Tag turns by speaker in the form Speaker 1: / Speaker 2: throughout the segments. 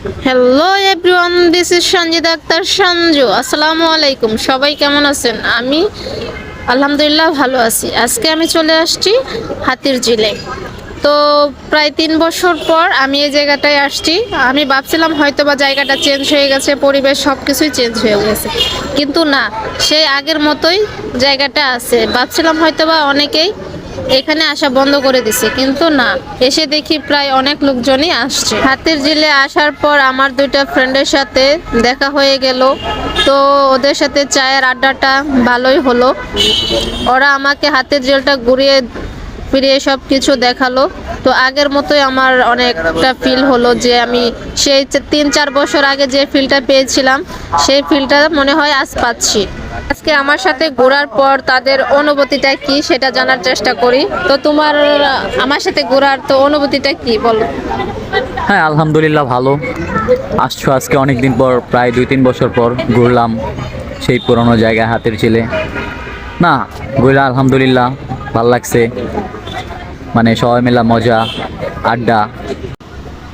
Speaker 1: Hello everyone this is Sanjida Akter Sanju আসসালামু আলাইকুম সবাই কেমন আছেন? আমি আলহামদুলিল্লাহ ভালো আছি। আজকে আমি চলে আসছি হাতির জিলে তো প্রায় তিন বছর পর আমি এই জায়গাটায় আসছি। আমি ভাবছিলাম হয়তো বা জায়গাটা চেঞ্জ হয়ে গেছে, পরিবেশ সব কিছুই চেঞ্জ হয়ে গেছে। কিন্তু না, সেই আগের মতোই জায়গাটা আছে। ভাবছিলাম হয়তো বা অনেকেই এখানে আসা বন্ধ করে দিছে, কিন্তু না, এসে দেখি প্রায় অনেক লোকজনই আসছে। হাতির জিলে আসার পর আমার দুইটা ফ্রেন্ডের সাথে দেখা হয়ে গেল। তো ওদের সাথে চায়ের আড্ডাটা ভালোই হলো। ওরা আমাকে হাতের জেলটা ঘুরিয়ে ফিরিয়ে সব কিছু দেখাল। তো আগের মতোই আমার অনেকটা ফিল হলো যে আমি সেই তিন চার বছর আগে যে ফিলটা পেয়েছিলাম, সেই ফিলটা মনে হয় আজ পাচ্ছি। আজকে আমার সাথে ঘোরার পর তাদের অনুভূতিটা কি সেটা জানার চেষ্টা করি। তো তোমার, আমার সাথে ঘোরার তো অনুভূতিটা কি বলো।
Speaker 2: হ্যাঁ আলহামদুলিল্লাহ ভালো। আসছো আজকে অনেক দিন পর, প্রায় দুই তিন বছর পর ঘুরলাম সেই পুরনো জায়গায় হাতের ছেলে না ঘুরলাম আলহামদুলিল্লাহ ভালো লাগছে। মানে সবাই মেলা মজা, আড্ডা।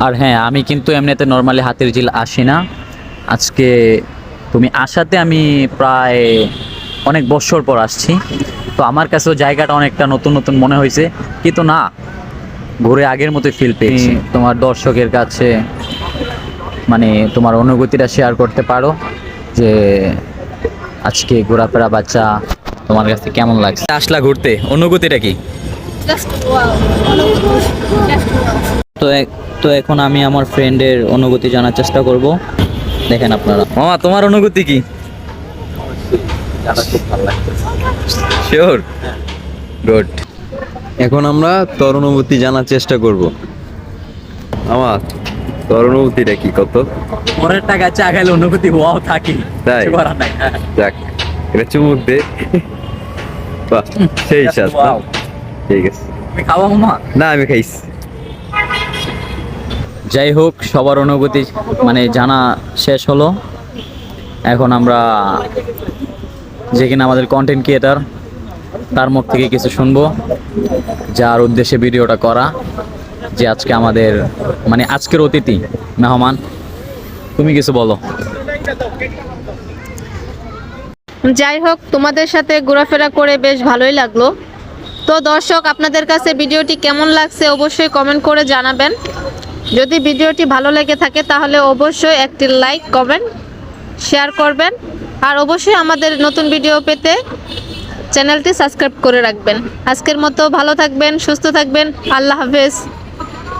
Speaker 2: আর হ্যাঁ আমি কিন্তু এমনিতে নর্মালি হাতের ঝিল আসি না। আজকে তুমি আসাতে আমি প্রায় অনেক বছর পর আসছি। তো আমার কাছেও জায়গাটা অনেকটা নতুন নতুন মনে হয়েছে। কিন্তু না ঘুরে আগের মতো ফিল পেয়েছি। তোমার দর্শকের কাছে মানে তোমার অনুভূতিটা শেয়ার করতে পারো যে আজকে ঘোরাফেরা বাচ্চা তোমার কাছে কেমন লাগছে? আসলা ঘুরতে অনুভূতিটা কি? তো এক- তো এখন আমি আমার ফ্রেন্ডের অনুভূতি জানার চেষ্টা করব। দেখেন আপনারা। মামা তোমার অনুভূতি কি? শিওর গুড
Speaker 3: এখন আমরা তোর অনুভূতি জানার চেষ্টা করব। আমার তোর অনুভূতিটা কি কত?
Speaker 2: পরের টাকা চা খাইলে অনুভূতি ওয়াও থাকি।
Speaker 3: তাই? যাক এটা চুমুক দে। বাহ সেই সাথ ঠিক আছে।
Speaker 2: খাওয়া মামা?
Speaker 3: না আমি খাইছি।
Speaker 2: যাই হোক, সবার অনুভূতি মানে জানা শেষ হলো। এখন আমরা যে কিনা আমাদের কন্টেন্ট ক্রিয়েটার তার মুখ থেকে কিছু শুনব, যার উদ্দেশ্যে ভিডিওটা করা, যে আজকে আমাদের মানে আজকের অতিথি, মেহমান। তুমি কিছু বলো।
Speaker 1: যাই হোক, তোমাদের সাথে ঘোরাফেরা করে বেশ ভালোই লাগল। তো দর্শক, আপনাদের কাছে ভিডিওটি কেমন লাগছে অবশ্যই কমেন্ট করে জানাবেন। যদি ভিডিওটি ভালো লেগে থাকে তাহলে অবশ্যই একটি লাইক, কমেন্ট, শেয়ার করবেন। আর অবশ্যই আমাদের নতুন ভিডিও পেতে চ্যানেলটি সাবস্ক্রাইব করে রাখবেন। আজকের মতো ভালো থাকবেন, সুস্থ থাকবেন। আল্লাহ হাফেজ।